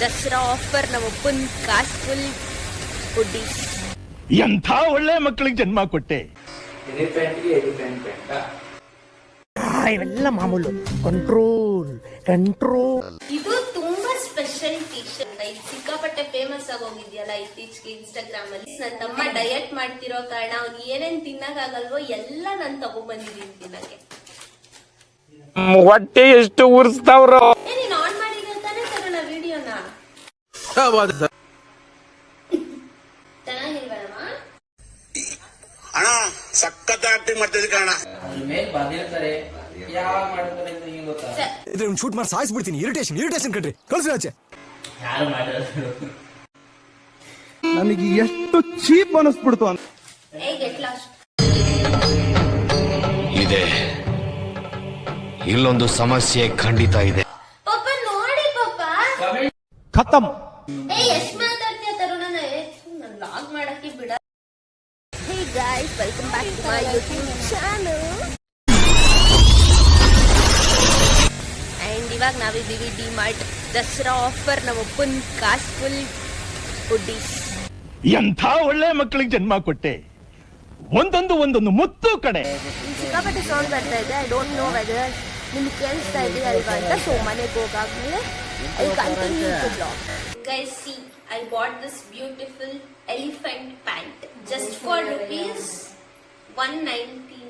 Dasara offer ನಮ್ಮಪ್ಪನ ಕಾಸ್ full ಹುಡ್ಡಿ ಎಂಥ ಒಳ್ಳೆ ಮಕ್ಕಳಿಗೆ ಜನ್ಮ ಕೊಟ್ಟೆ? ಇವೆಲ್ಲ ಮಾಮೂಲು. ಕಂಟ್ರೋಲ್ ಕಂಟ್ರೋಲ್ ಇದು ತುಂಬಾ ಸ್ಪೆಷಲ್ ಟಿ ಶರ್ಟ್ ಇದು ಸಿಕ್ಕಾಪಟ್ಟೆ ಫೇಮಸ್ ಆಗೋಗಿದ್ಯಲ್ಲ ಇತ್ತೀಚೆಗೆ ಇನ್ಸ್ಟಾಗ್ರಾಮ್ ಅಲ್ಲಿ. ನನ್ನ ತಮ್ಮ ಡಯಟ್ ಮಾಡ್ತಿರೋ ಕಾರಣ ಅವ್ನು ಏನೇನ್ ತಿನ್ನಕ್ಕಾಗಲ್ವೋ ಎಲ್ಲ ನಾನು ತಗೊಂಡ್ಬಂದಿದ್ದೀನಿ ತಿನ್ನಕ್ಕೆ ಹೊಟ್ಟೆ ಎಷ್ಟು ಉರ್ಸ್ತಾವ್ರೋ ಏ ನೀನ್ ಆನ್ ಮಾಡಿದ್ರೆ ತಾನೇ ತಗೋಣ ವಿಡಿಯೋನ ಅಣ್ಣ ಸಖತ್ ಆಕ್ಟಿಂಗ್ ಮಾಡ್ತಿದ್ದೆ ಕಣ ಶೂಟ್ ಮಾಡಿ ಸಾಯಿಸ್ಬಿಡ್ತೀನಿ. ಇರಿಟೇಷನ್ ಇರಿಟೇಷನ್ ಕಣ್ರಿ. ಕಳ್ಸಿ ಆಚೆ. ನನಗೆ ಎಷ್ಟು ಚೀಪ್ ಅನಿಸ್ಬಿಡ್ತು ಅಂತ. ಏ ಗೆಟ್ ಲಾಸ್ಟ್ ಇದೆ. ಇಲ್ಲೊಂದು ಸಮಸ್ಯೆ ಖಂಡಿತ ಇದೆ. ಖತಮ್. ಏ ಎಷ್ಟ್ ಮಾತಾಡ್ತೀಯ ತರುಣ ನಾನು ಲಾಗ್ ಮಾಡಕ್ಕೆ ಬಿಡ. Hey guys welcome back to my YouTube channel and ಇವಾಗ ನಾವಿದ್ದೀವಿ ಡಿ ಮಾರ್ಟ್ ದಸರಾ ಆಫರ್ ನಮ್ಮ ಅಪ್ಪನ ಕಾಸ್ ಫುಲ್ ಹುಡ್ಡೀಸ್ ಎಂಥ ಒಳ್ಳೆ ಮಕ್ಕಳಿಗೆ ಜನ್ಮ ಕೊಟ್ಟೆ? ಒಂದೊಂದು ಒಂದೊಂದು ಮುತ್ತು ಕಡೆ. ಸಿಕ್ಕಾಪಟ್ಟೆ ಸೌಂಡ್ ಬರ್ತಾ ಇದೆ ಐ ಡೋಂಟ್ ನೋ ವೆದರ್ ನಿಮ್ಗೆ ಕೇಳಿಸ್ತಾ ಇದೆಯಲ್ವಾ ಅಂತ ಸೊ ಮನೆಗೆ ಹೋಗಾದ್ಮೇಲೆ I continue to blog see I bought this beautiful elephant pant just for rupees one nineteen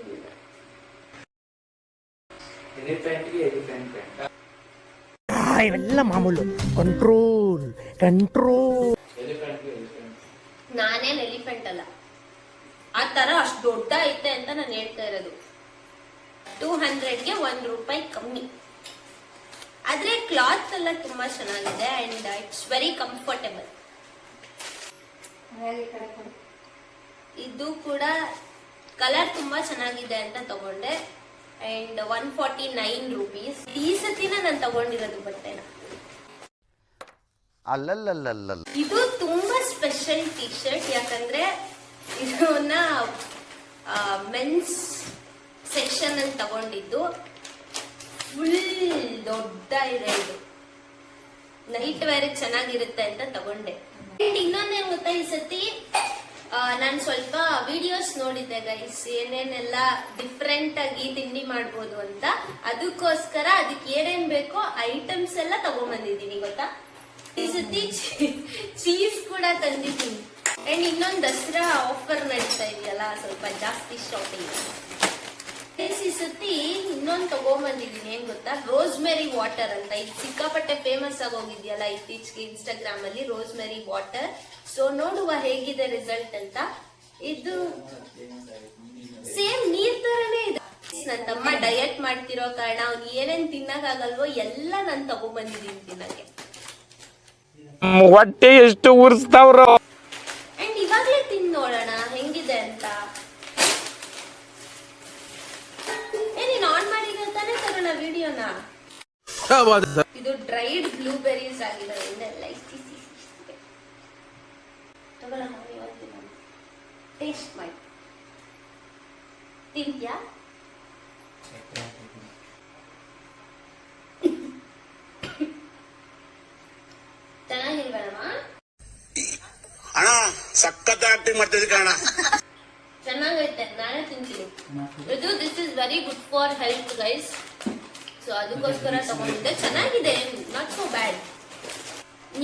ಎಲಿಫೆಂಟ್ಗೆ elephant ಬೇಡ ಇವೆಲ್ಲ ಮಾಮೂಲು ಕಂಟ್ರೋಲ್ ಕಂಟ್ರೋಲ್ ಎಲಿಫೆಂಟ್ಗೆ ಎಲಿಫೆಂಟ್ ನಾನೇನ್ ಎಲಿಫೆಂಟ್ ಅಲ್ಲ. ಆ ತರ ಅಷ್ಟು ದೊಡ್ಡ ಐತೆ ಅಂತ ನಾನು ಹೇಳ್ತಾ ಇರೋದು. ಟೂ ಹಂಡ್ರೆಡ್ಗೆ ಒಂದು ರೂಪಾಯಿ ಕಮ್ಮಿ. ಆದ್ರೆ ಕ್ಲಾತ್ ಎಲ್ಲ ತುಂಬಾ ಚೆನ್ನಾಗಿದೆ ಅಂಡ್ ಇಟ್ಸ್ ವೆರಿ ಕಂಫರ್ಟೇಬಲ್ ಇದು ಕೂಡ ಕಲರ್ ತುಂಬಾ ಚೆನ್ನಾಗಿದೆ ಅಂತ ತಗೊಂಡೆ and one forty nine rupees ಈ ಸತಿನ ನಾನು ತಗೊಂಡಿರೋದು ಬಟ್ಟೆನ. ಅಲ್ಲಲ್ಲಲ್ಲಲ್ಲ ಇದು ತುಂಬಾ ಸ್ಪೆಷಲ್ ಟಿ ಶರ್ಟ್ ಯಾಕಂದ್ರೆ ಇದನ್ನ ಮೆನ್ಸ್ ಸೆಕ್ಷನ್ ಅಲ್ಲಿ ತಗೊಂಡಿದ್ದು. ಫುಲ್ ದೊಡ್ಡ ಇದೆ ಇದು. ನೈಟ್ ವೇರ್ ಚೆನ್ನಾಗಿರುತ್ತೆ ಅಂತ ತಗೊಂಡೆ. ಇನ್ನೊಂದೇನ್ ಗೊತ್ತಾ ಈ ಸತಿ? ನಾನು ಸ್ವಲ್ಪ ವಿಡಿಯೋಸ್ ನೋಡಿದ್ದೆ ಗೈಸ್ ಏನೇನೆಲ್ಲ ಡಿಫ್ರೆಂಟ್ ಆಗಿ ತಿಂಡಿ ಮಾಡ್ಬೋದು ಅಂತ. ಅದಕ್ಕೋಸ್ಕರ ಅದಕ್ಕೆ ಏನೇನ್ ಬೇಕೋ ಐಟಮ್ಸ್ ಎಲ್ಲ ತಗೊಂಡ್ಬಂದಿದ್ದೀನಿ ಗೊತ್ತಾ? ಈ ಸತಿ ಚೀಸ್ ಕೂಡ ತಂದಿದ್ದೀನಿ. ಅಂಡ್ ಇನ್ನೊಂದು ದಸರಾ ಆಫರ್ ನಡೀತಾ ಇದೆಯಲ್ಲ, ಸ್ವಲ್ಪ ಜಾಸ್ತಿ ಶಾಪಿಂಗ್ ಈ ಸತಿ ಇನ್ನೊಂದು ತಗೊಂಡ್ಬಂದಿದ್ದೀನಿ ಏನ್ ಗೊತ್ತಾ? ರೋಸ್ ಮೆರಿ ವಾಟರ್ ಅಂತ. ಇದು ಸಿಕ್ಕಾಪಟ್ಟೆ ಫೇಮಸ್ ಆಗೋಗಿದ್ಯಲ್ಲ ಇತ್ತೀಚೆಗೆ ಇನ್ಸ್ಟಾಗ್ರಾಮ್ ಅಲ್ಲಿ ರೋಸ್ಮೆರಿ ವಾಟರ್ ಸೊ ನೋಡುವ ಹೇಗಿದೆ ರಿಸಲ್ಟ್ ಅಂತ. ಇದು ಸೇಮ್ ನೀರ್ ತರನೇ ಇದೆ. ನನ್ನ ತಮ್ಮ ಡಯಟ್ ಮಾಡ್ತಿರೋ ಕಾರಣ ಅವ್ನು ಏನೇನ್ ತಿನ್ನಕ್ಕಾಗಲ್ವೋ ಎಲ್ಲ ನಾನು ತಗೊಂಡ್ಬಂದಿದ್ದೀನಿ ತಿನ್ನಕ್ಕೆ. ಹೊಟ್ಟೆ ಎಷ್ಟು ಉರ್ಸ್ತಾವ್ರೋ. ವಿಡಿಯೋನ ಇದು ಡ್ರೈಡ್ ಬ್ಲೂಬೆರೀಸ್ ಆಗಿರೋದ್ರಿಂದ ಇಷ್ಟಿ ತಗೊಳ್ಳೋಣ ಟೇಸ್ಟ್ ಮಾಡಿ. ತಿಂತ್ಯಾ? ಚೆನ್ನಾಗಿಲ್ವಮ್ಮ ಅಣ್ಣ ಸಖತ್ ಆಕ್ಟಿಂಗ್ ಮಾಡ್ತಿದ್ದೆ ಕಣ ಚೆನ್ನಾಗೈತೆ ನಾನೇ ತಿಂತೀನಿ. ಇದು this is very good for health guys so ಅದಕ್ಕೋಸ್ಕರ ತಗೊಂಡಿದ್ದೆ. ಚೆನ್ನಾಗಿದೆ. ನಾಟ್ ಸೋ ಬ್ಯಾಡ್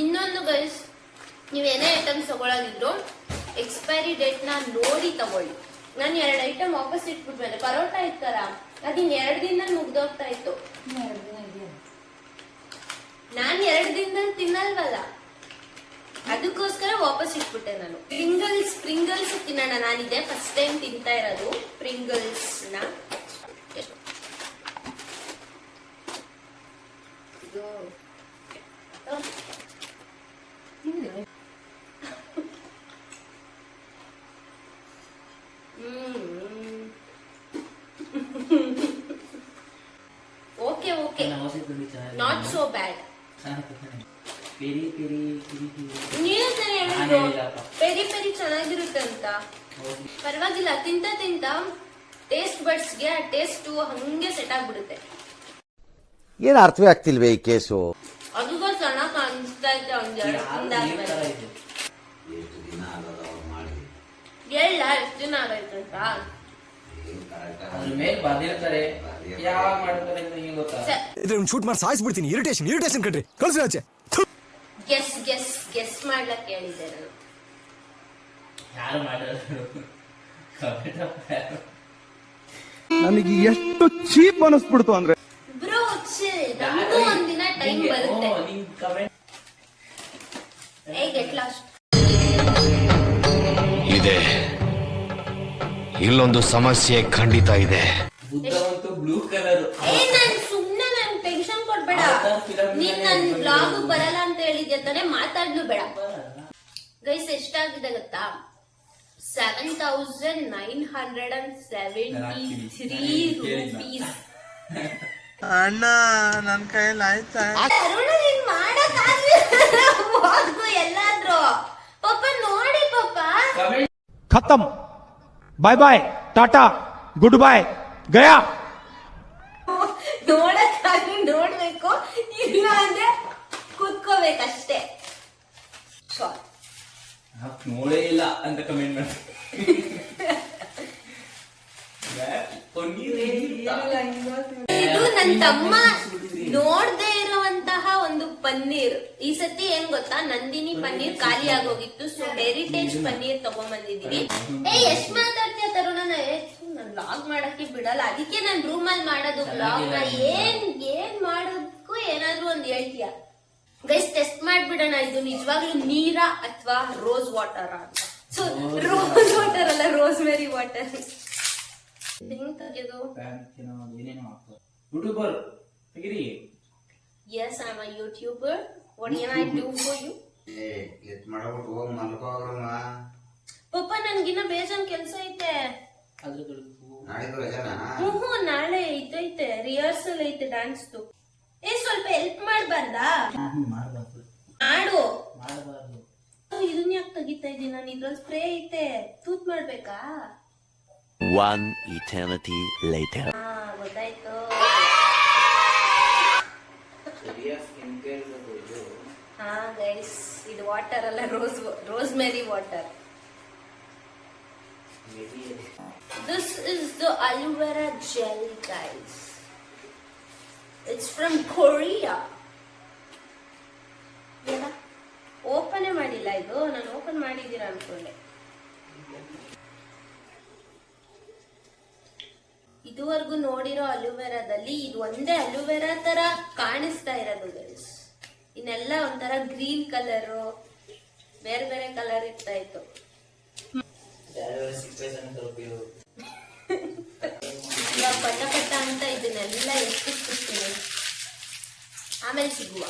ಇನ್ನೊಂದು ಗೈಸ್ ನೀವು ಏನೇ ಐಟಮ್ಸ್ ತಗೊಳ್ಳೋದಿದ್ರು ಎಕ್ಸ್ಪೈರಿ ಡೇಟ್ನ ನೋಡಿ ತಗೊಳ್ಳಿ. ನಾನು ಎರಡು ಐಟಮ್ ವಾಪಸ್ ಇಟ್ಬಿಟ್ಮೇಲೆ ಪರೋಟ ಇತ್ತಲ್ಲ ಅದಿನ್ ಎರಡು ದಿನದಲ್ಲಿ ಮುಗ್ದೋಗ್ತಾ ಇತ್ತು. ನಾನು ಎರಡು ದಿನದಲ್ಲಿ ತಿನ್ನಲ್ವಲ್ಲ. ಅದಕ್ಕೋಸ್ಕರ ವಾಪಸ್ ಇಟ್ಬಿಟ್ಟೆ ನಾನು. ಪ್ರಿಂಗಲ್ಸ್ ಪ್ರಿಂಗಲ್ಸ್ ತಿನ್ನೋಣ. ನಾನಿದೆ ಫಸ್ಟ್ ಟೈಮ್ ತಿಂತಾ ಇರೋದು ಪ್ರಿಂಗಲ್ಸ್ನ ಇದು okay okay not so bad piri piri piri piri ತಾನೇ ನಾನು ಪೆರಿ ಪೆರಿ ಚೆನ್ನಾಗಿರುತ್ತೆ ಅಂತ. ಪರವಾಗಿಲ್ಲ ತಿಂತ ತಿಂತ ಟೇಸ್ಟ್ ಬಡ್ಸ್ಗೆ ಆ ಟೇಸ್ಟ್ ಹಂಗೆ ಸೆಟ್ ಆಗ್ಬಿಡುತ್ತೆ. ಏನು ಅರ್ಥವೇ ಆಗ್ತಿಲ್ವೇ ಈ ಕೇಸು? ಅದಕ್ಕೂ ಚೆನ್ನಾಗಿ ಕಾಣಿಸ್ತಾ ಇತ್ತು ಇದೆ? ಹೇಳ ಎಷ್ಟು ದಿನ ಆಗೈತೆ ಅಂತ ಅದ್ರ ಮೇಲೆ ಬರ್ದಿರ್ತಾರೆ. ಯಾವಾಗ ಮಾಡ್ತಾರೆ ಅಂತ ನಿಂಗೆ ಗೊತ್ತಾ? ಶೂಟ್ ಮಾಡಿ ಸಾಯಿಸ್ಬಿಡ್ತೀನಿ. ಇರಿಟೇಷನ್ ಇರಿಟೇಷನ್ ಕಣ್ರಿ. ಕಳ್ಸಿ ಆಚೆ. ಗೆಸ್ ಗೆಸ್ ಗೆಸ್ ಮಾಡ್ಲಕ್ ಹೇಳಿದ್ದೆ ನಾನು. ಯಾರು ಮಾಡಿರೋದು. ನನಗೆ ಎಷ್ಟು ಚೀಪ್ ಅನಿಸ್ಬಿಡ್ತು ಅಂದ್ರೆ. ಬ್ರೋ ಚಿಲ್ ನಮಗೂ ಒಂದಿನ ಟೈಮ್ ಬರುತ್ತೆ. ಏ ಗೆಟ್ ಲಾಸ್ಟ್ ಇದೆ. ಇಲ್ಲೊಂದು ಸಮಸ್ಯೆ ಖಂಡಿತ ಇದೆ. ಬುದ್ಧವಂತು ಬ್ಲೂ ಕಲರ್ ಏ ನಾನು ಸುಮ್ನೆ ನನ್ ಟೆನ್ಷನ್ ಕೊಡ್ಬೇಡ ನೀನ್ ನನ್. ಬ್ಲಾಗ್ ಬರಲ್ಲ ಅಂತ ಹೇಳಿದ್ಯ ತಾನೆ ಮಾತಾಡ್ಲು ಬೇಡ. ಗೈಸ್ ಎಷ್ಟಾಗಿದೆ ಗೊತ್ತಾ? Seven thousand nine hundred and seventy three rupees ಅಣ್ಣ ನನ್ ಕೈಯಲ್ಲಿ ಆಯ್ತಾ? ಅರುಣ ನೀನ್ ಮಾಡಕ್ ಹೋಗು ಎಲ್ಲಾದ್ರೂ. ಪಾಪ ನೋಡಿ ಪಾಪ. ಕಮೆಂಟ್ ಖತಮ್. ಬಾಯ್ ಬಾಯ್ ಟಾಟಾ ಗುಡ್ ಬಾಯ್ ಗಯಾ! ನೋಡಕ್ಕಾಗಿ ನೋಡ್ಬೇಕು ಇಲ್ಲ ಅಂದ್ರೆ ಕುತ್ಕೋಬೇಕಷ್ಟೇ. ಸಾರಿ ನೋಡೇ ಇಲ್ಲ ಅಂತ ಕಮೆಂಟ್ ಮಾಡಿ ಇದು ನನ್ ತಮ್ಮ ನೋಡ್ದೆ ಇರುವಂತಹ ಒಂದು ಪನ್ನೀರ್. ಈ ಸತಿ ಏನ್ ಗೊತ್ತಾ? ನಂದಿನಿ ಪನ್ನೀರ್ ಖಾಲಿ ಆಗೋಗಿತ್ತು ಸೊ ಹೆರಿಟೇಜ್ ಪನ್ನೀರ್ ತಗೊಂಡ್ಬಂದಿದೀವಿ ಏ ಎಷ್ಟ್ ಮಾತಾಡ್ತೀಯ ತರುಣ ನನ್ ಲಾಗ್ ಮಾಡಕ್ಕೆ ಬಿಡಲ್ಲ. ಅದಕ್ಕೆ ನಾನ್ ರೂಮ್ ಅಲ್ಲಿ ಮಾಡೋದು ಬ್ಲಾಗ್ನ ಏನ್ ಏನ್ ಮಾಡೋದಕ್ಕೂ ಏನಾದ್ರೂ ಒಂದ್ ಹೇಳ್ತೀಯ. ಗೈಸ್ ಟೆಸ್ಟ್ ಮಾಡ್ಬಿಡೋಣ. ಇದು ನಿಜವಾಗ್ಲೂ ನೀರ ಅಥವಾ ರೋಸ್ ವಾಟರ್ ಅಂತ. ಸೊ ರೋಸ್ ವಾಟರ್ ಅಲ್ಲ ರೋಸ್ ಮೇರಿ ವಾಟರ್ ಹೆಂಗ್ ತೆಗೆದು ಏನೇನೋ ತೆಗಿರಿ YouTuber I am a YouTuber what can can I do for you? ಎತ್ ಮಾಡ್ಬಿಟ್ಟು ಹೋಗಿ ಮಲ್ಕೋಗ್ರಮ್ಮ ಪಪ್ಪ ನನ್ಗಿನ್ನ ಬೇಜಾನ್ ಕೆಲಸ ಐತೆ. ಹ್ಞೂ ನಾಳೆ ಇದೈತೆ ರಿಹರ್ಸಲ್ ಐತೆ ಡ್ಯಾನ್ಸ್ದು ಏ ಸ್ವಲ್ಪ ಹೆಲ್ಪ್ ಮಾಡ್ಬಾರ್ದಾ? ಮಾಡು. ಮಾಡಬಾರ್ದು. ಇದನ್ನ ಯಾಕೆ ತೆಗಿತಾ ಇದ್ದೀನಿ ನಾನು? ಇದ್ರಲ್ಲಿ ಸ್ಪ್ರೇ ಐತೆ. ತೂತ್ ಮಾಡ್ಬೇಕಾ? One eternity later. ಹಾ ಗೊತ್ತಾಯ್ತು. ಹಾ ಗೈಸ್ ಇದು ವಾಟರ್ ಅಲ್ಲ rose rosemary water This is the aloe vera gel, guys. It's from Korea. Open ಮಾಡಿಲ್ಲ ಇದು ನಾನು ಓಪನ್ ಮಾಡಿದ್ದೀರಾ ಅನ್ಕೊಂಡೆ ಇದುವರೆಗೂ ನೋಡಿರೋ ಅಲುವೆರಾದಲ್ಲಿ ಇದು ಒಂದೇ ಅಲುವೆರಾ ತರ ಕಾಣಿಸ್ತಾ ಇರೋದು ಗೈಸ್ ಇನ್ನೆಲ್ಲ ಒಂಥರ ಗ್ರೀನ್ ಕಲರು ಬೇರೆ ಬೇರೆ ಕಲರ್ ಇರ್ತಾ ಇತ್ತು ಸಿಕ್ಸ್ ಪೈಸೆ ಅಂತ ರೂಪಾಯಿ ಇವಾಗ ಪಟ ಪಟ ಅಂತ ಇದನ್ನೆಲ್ಲ ಎತ್ತಿಸ್ಬಿಡ್ತೀನಿ ಆಮೇಲೆ ಸಿಗುವ.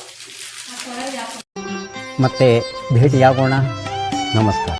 ಮತ್ತೆ ಭೇಟಿಯಾಗೋಣ. ನಮಸ್ಕಾರ.